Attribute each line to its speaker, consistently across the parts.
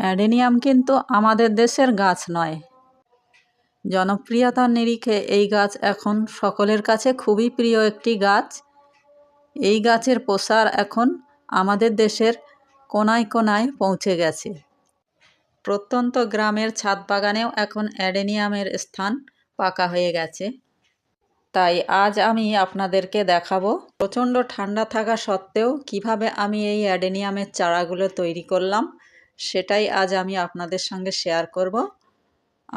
Speaker 1: Adenium কিন্তু আমাদের দেশের গাছ নয়। জনপ্রিয়তার নিরিখে এই গাছ এখন সকলের কাছে খুবই প্রিয় একটি গাছ। এই গাছের প্রসার এখন আমাদের দেশের কোনায় কোনায় পৌঁছে গেছে। প্রত্যন্ত গ্রামের ছাদ বাগানেও এখন অ্যাডেনিয়ামের স্থান পাকা হয়ে গেছে। তাই আজ আমি আপনাদেরকে দেখাবো প্রচণ্ড ঠান্ডা থাকা সত্ত্বেও কীভাবে আমি এই অ্যাডেনিয়ামের চারাগুলো তৈরি করলাম সেটাই আজ আমি আপনাদের সঙ্গে শেয়ার করব।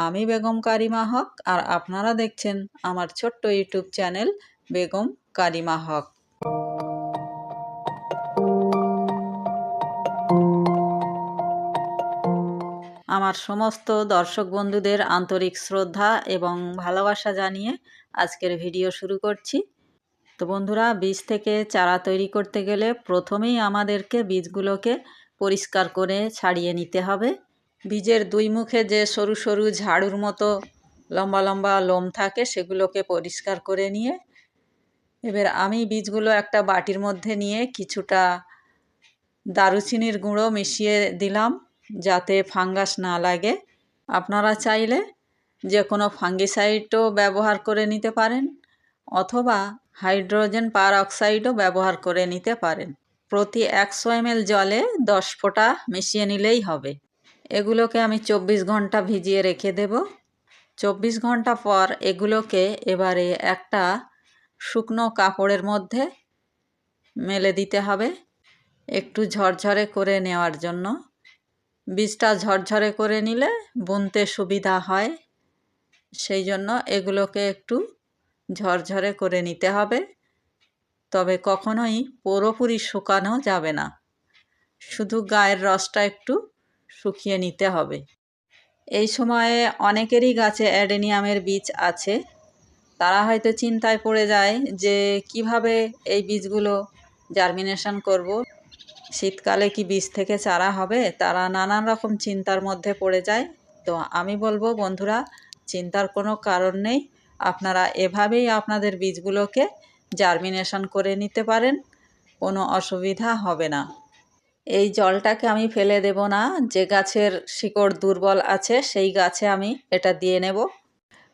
Speaker 1: আমি বেগম কারিমা হক আর আপনারা দেখছেন আমার ছোট্ট ইউটিউব চ্যানেল বেগম কারিমা হক। আমার সমস্ত দর্শক বন্ধুদের আন্তরিক শ্রদ্ধা এবং ভালোবাসা জানিয়ে আজকের ভিডিও শুরু করছি। তো বন্ধুরা, বীজ থেকে চারা তৈরি করতে গেলে প্রথমেই আমাদেরকে বীজগুলোকে পরিষ্কার করে ছাড়িয়ে নিতে হবে। বীজের দুই মুখে যে সরু সরু ঝাড়ুর মতো লম্বা লম্বা লোম থাকে, সেগুলোকে পরিষ্কার করে নিয়ে এবার আমি বীজগুলো একটা বাটির মধ্যে নিয়ে কিছুটা দারুচিনির গুঁড়ো মিশিয়ে দিলাম যাতে ফাঙ্গাস না লাগে। আপনারা চাইলে যে কোনো ফাঙ্গিসাইডও ব্যবহার করে নিতে পারেন, অথবা হাইড্রোজেন পার অক্সাইডও ব্যবহার করে নিতে পারেন। প্রতি একশো এমএল জলে দশ ফোঁটা মিশিয়ে নিলেই হবে। এগুলোকে আমি চব্বিশ ঘণ্টা ভিজিয়ে রেখে দেব। চব্বিশ ঘণ্টা পর এগুলোকে এবারে একটা শুকনো কাপড়ের মধ্যে মেলে দিতে হবে। একটু ঝরঝরে করে নেওয়ার জন্য। বীজটা ঝরঝরে করে নিলে বুনতে সুবিধা হয়। সেই জন্য এগুলোকে একটু ঝরঝরে করে নিতে হবে। তবে কখনোই পুরোপুরি শুকানো যাবে না। শুধু গায়ের রসটা একটু শুকিয়ে নিতে হবে। এই সময়ে অনেকেরই গাছে অ্যাডেনিয়ামের বীজ আছে। তারা হয়তো চিন্তায় পড়ে যায় যে, কীভাবে এই বীজগুলো জার্মিনেশন করব? শীতকালে কি বীজ থেকে চারা হবে? তারা নানান রকম চিন্তার মধ্যে পড়ে যায়। তো আমি বলব, বন্ধুরা, চিন্তার কোনো কারণ নেই। আপনারা এভাবেই আপনাদের বীজগুলোকে জার্মিনেশন করে নিতে পারেন, কোনো অসুবিধা হবে না। এই জলটাকে আমি ফেলে দেব না, যে গাছের শিকড় দুর্বল আছে সেই গাছে আমি এটা দিয়ে নেব।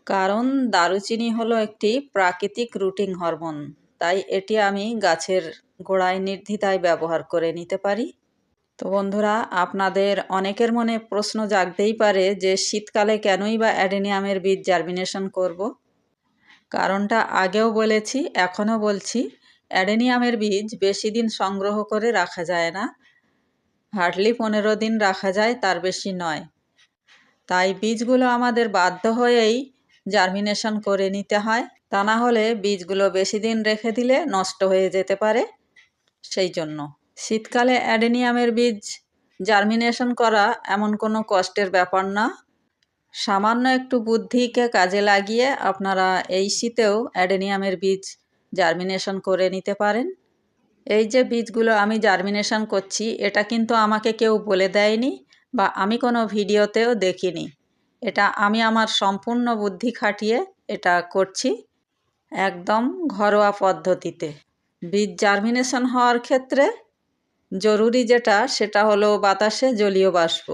Speaker 1: কারণ দারুচিনি হলো একটি প্রাকৃতিক রুটিং হরমোন, তাই এটি আমি গাছের গোড়ায় নির্দ্বিধায় ব্যবহার করে নিতে পারি। তো বন্ধুরা, আপনাদের অনেকের মনে প্রশ্ন জাগতেই পারে যে শীতকালে কেনই বা অ্যাডেনিয়ামের বীজ জার্মিনেশন করব। কারণটা আগেও বলেছি, এখনও বলছি, অ্যাডেনিয়ামের বীজ বেশি দিন সংগ্রহ করে রাখা যায় না। হার্ডলি পনেরো দিন রাখা যায়, তার বেশি নয়। তাই বীজগুলো আমাদের বাধ্য হয়েই জার্মিনেশন করে নিতে হয়। তা না হলে বীজগুলো বেশি দিন রেখে দিলে নষ্ট হয়ে যেতে পারে। সেই জন্য শীতকালে অ্যাডেনিয়ামের বীজ জার্মিনেশন করা এমন কোনো কষ্টের ব্যাপার না। সামান্য একটু বুদ্ধিকে কাজে লাগিয়ে আপনারা এই শীতেও অ্যাডেনিয়ামের বীজ জার্মিনেশন করে নিতে পারেন। এই যে বীজগুলো আমি জার্মিনেশন করছি, এটা কিন্তু আমাকে কেউ বলে দেয়নি বা আমি কোনো ভিডিওতেও দেখিনি। এটা আমি আমার সম্পূর্ণ বুদ্ধি খাটিয়ে এটা করছি একদম ঘরোয়া পদ্ধতিতে। বীজ জার্মিনেশন হওয়ার ক্ষেত্রে জরুরি যেটা, সেটা হলো বাতাসে জলীয় বাষ্প।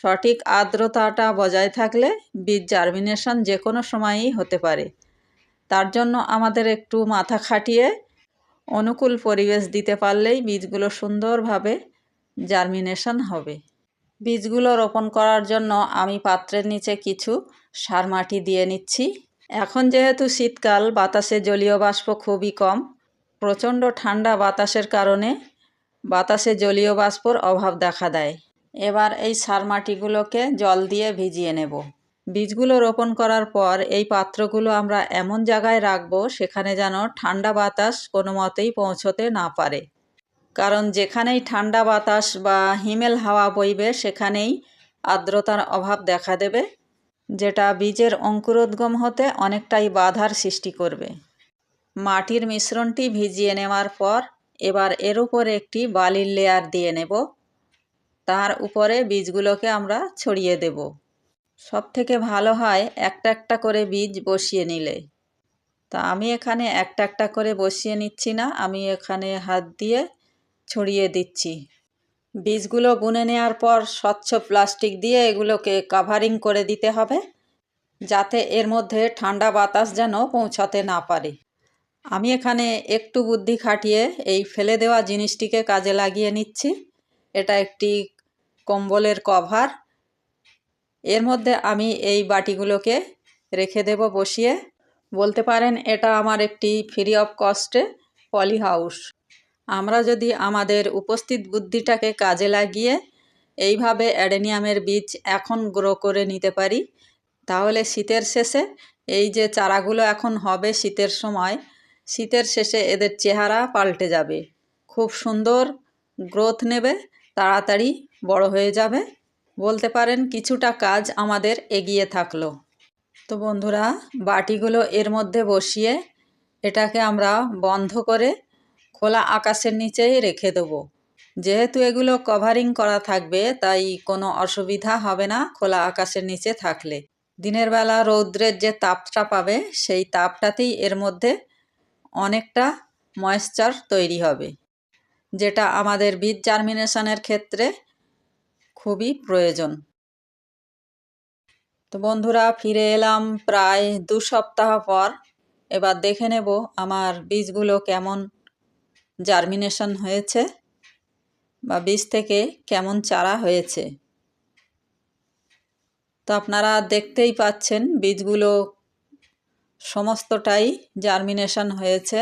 Speaker 1: সঠিক আর্দ্রতাটা বজায় থাকলে বীজ জার্মিনেশন যে কোনো সময়ই হতে পারে। তার জন্য আমাদের একটু মাথা খাটিয়ে অনুকূল পরিবেশ দিতে পারলেই বীজগুলো সুন্দরভাবে জার্মিনেশন হবে। বীজগুলো রোপণ করার জন্য আমি পাত্রের নিচে কিছু সার মাটি দিয়ে নিচ্ছি। এখন যেহেতু শীতকাল, বাতাসে জলীয় বাষ্প খুবই কম, প্রচণ্ড ঠান্ডা বাতাসের কারণে বাতাসে জলীয় বাষ্পর অভাব দেখা দেয়। এবার এই সার মাটিগুলোকে জল দিয়ে ভিজিয়ে নেব। বীজগুলো রোপণ করার পর এই পাত্রগুলো আমরা এমন জায়গায় রাখব সেখানে যেন ঠান্ডা বাতাস কোনো মতেই পৌঁছতে না পারে। কারণ যেখানেই ঠান্ডা বাতাস বা হিমেল হাওয়া বইবে সেখানেই আর্দ্রতার অভাব দেখা দেবে, যেটা বীজের অঙ্কুরোদ্গম হতে অনেকটাই বাধার সৃষ্টি করবে। মাটির মিশ্রণটি ভিজিয়ে নেওয়ার পর এবার এর উপর একটি বালির লেয়ার দিয়ে নেব। তার উপরে বীজগুলোকে আমরা ছড়িয়ে দেব। সব থেকে ভালো হয় একটা একটা করে বীজ বসিয়ে নিলে। তা আমি এখানে একটা একটা করে বসিয়ে নিচ্ছি না, আমি এখানে হাত দিয়ে ছড়িয়ে দিচ্ছি। বীজগুলো বুনে নেওয়ার পর স্বচ্ছ প্লাস্টিক দিয়ে এগুলোকে কাভারিং করে দিতে হবে, যাতে এর মধ্যে ঠান্ডা বাতাস যেন পৌঁছাতে না পারে। আমি এখানে একটু বুদ্ধি খাটিয়ে এই ফেলে দেওয়া জিনিসটিকে কাজে লাগিয়ে নিচ্ছি। এটা একটি কম্বলের কভার। এর মধ্যে আমি এই বাটিগুলোকে রেখে দেব বসিয়ে। বলতে পারেন এটা আমার একটি ফ্রি অফ কস্টে পলি হাউস আমরা যদি আমাদের উপস্থিত বুদ্ধিটাকে কাজে লাগিয়ে এইভাবে অ্যাডেনিয়ামের বীজ এখন গ্রো করে নিতে পারি, তাহলে শীতের শেষে এই যে চারাগুলো এখন হবে শীতের সময়, শীতের শেষে এদের চেহারা পাল্টে যাবে। খুব সুন্দর গ্রোথ নেবে, তাড়াতাড়ি বড় হয়ে যাবে। বলতে পারেন কিছুটা কাজ আমাদের এগিয়ে থাকল। তো বন্ধুরা, বাটিগুলো এর মধ্যে বসিয়ে এটাকে আমরা বন্ধ করে খোলা আকাশের নিচেই রেখে দেবো। যেহেতু এগুলো কভারিং করা থাকবে, তাই কোনো অসুবিধা হবে না খোলা আকাশের নিচে থাকলে। দিনের বেলা রৌদ্রের যে তাপটা পাবে, সেই তাপটাতেই এর মধ্যে অনেকটা ময়েশ্চার তৈরি হবে। যেটা আমাদের বীজ জার্মিনেশনের ক্ষেত্রে খুবই প্রয়োজন। তো বন্ধুরা, ফিরে এলাম প্রায় দু সপ্তাহ পর। এবার দেখে নেব আমার বীজগুলো কেমন জার্মিনেশন হয়েছে বা বীজ থেকে কেমন চারা হয়েছে। তো আপনারা দেখতেই পাচ্ছেন বীজগুলো সমস্তটাই জার্মিনেশন হয়েছে।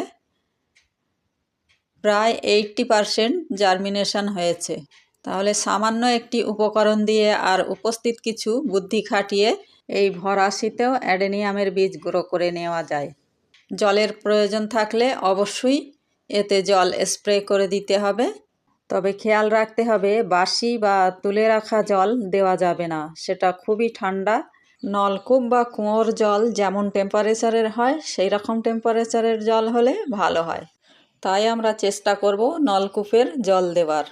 Speaker 1: প্রায় এইটটি পারসেন্ট জার্মিনেশন হয়েছে। তাহলে সামান্য একটি উপকরণ দিয়ে আর উপস্থিত কিছু বুদ্ধি খাটিয়ে এই ভরা শীতেও অ্যাডেনিয়ামের বীজ গ্রো করে নেওয়া যায়। জলের প্রয়োজন থাকলে অবশ্যই এতে জল স্প্রে করে দিতে হবে। তবে খেয়াল রাখতে হবে বাসি বা তুলে রাখা জল দেওয়া যাবে না। সেটা খুবই ঠান্ডা। নলকূপ বা কুয়োর জল যেমন টেম্পারেচারের হয় সেই রকম টেম্পারেচারের জল হলে ভালো হয়। তাই আমরা চেষ্টা করব নলকূপের জল দেওয়ার।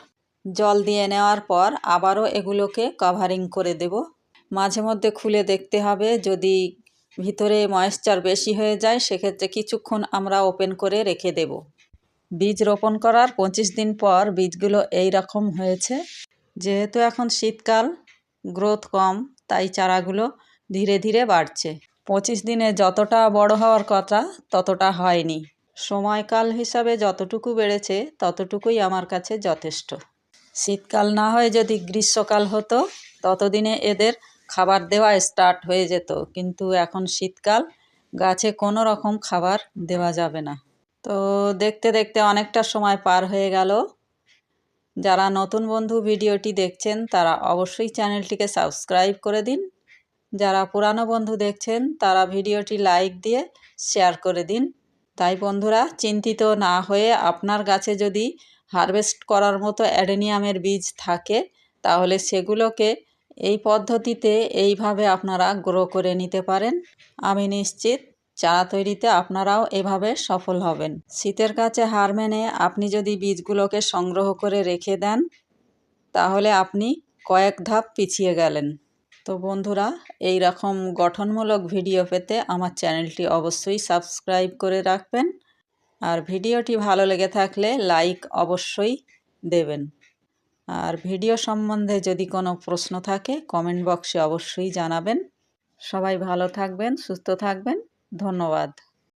Speaker 1: জল দিয়ে নেওয়ার পর আবারও এগুলোকে কভারিং করে দেব। মাঝে মধ্যে খুলে দেখতে হবে, যদি ভিতরে ময়েশ্চার বেশি হয়ে যায়, সেক্ষেত্রে কিছুক্ষণ আমরা ওপেন করে রেখে দেব। বীজ রোপণ করার পঁচিশ দিন পর বীজগুলো এই রকম হয়েছে। যেহেতু এখন শীতকাল গ্রোথ কম, তাই চারাগুলো ধীরে ধীরে বাড়ছে। পঁচিশ দিনে যতটা বড় হওয়ার কথা, ততটা হয়নি। সময়কাল হিসাবে যতটুকু বেড়েছে, ততটুকুই আমার কাছে যথেষ্ট। শীতকাল না হয় যদি গ্রীষ্মকাল হতো, ততদিনে এদের খাবার দেওয়া স্টার্ট হয়ে যেত। কিন্তু এখন শীতকাল, গাছে কোনো রকম খাবার দেওয়া যাবে না। তো দেখতে দেখতে অনেকটা সময় পার হয়ে গেল। যারা নতুন বন্ধু ভিডিওটি দেখছেন, তারা অবশ্যই চ্যানেলটিকে সাবস্ক্রাইব করে দিন। যারা পুরানো বন্ধু দেখছেন, তারা ভিডিওটি লাইক দিয়ে শেয়ার করে দিন। তাই বন্ধুরা, চিন্তিত না হয়ে আপনার গাছে যদি হারভেস্ট করার মতো অ্যাডেনিয়ামের বীজ থাকে, তাহলে সেগুলোকে এই পদ্ধতিতে এইভাবে আপনারা গ্রো করে নিতে পারেন। আমি নিশ্চিত চারা তৈরিতে আপনারাও এভাবে সফল হবেন। শীতের কাছে হার মেনে আপনি যদি বীজগুলোকে সংগ্রহ করে রেখে দেন, তাহলে আপনি কয়েক ধাপ পিছিয়ে গেলেন। তো বন্ধুরা এই রকম গঠনমূলক ভিডিও পেতে আমার চ্যানেলটি অবশ্যই সাবস্ক্রাইব করে রাখবেন। আর ভিডিওটি ভালো লেগে থাকলে লাইক অবশ্যই দেবেন। আর ভিডিও সম্বন্ধে যদি কোনো প্রশ্ন থাকে, কমেন্ট বক্সে অবশ্যই জানাবেন। সবাই ভালো থাকবেন, সুস্থ থাকবেন। ধন্যবাদ।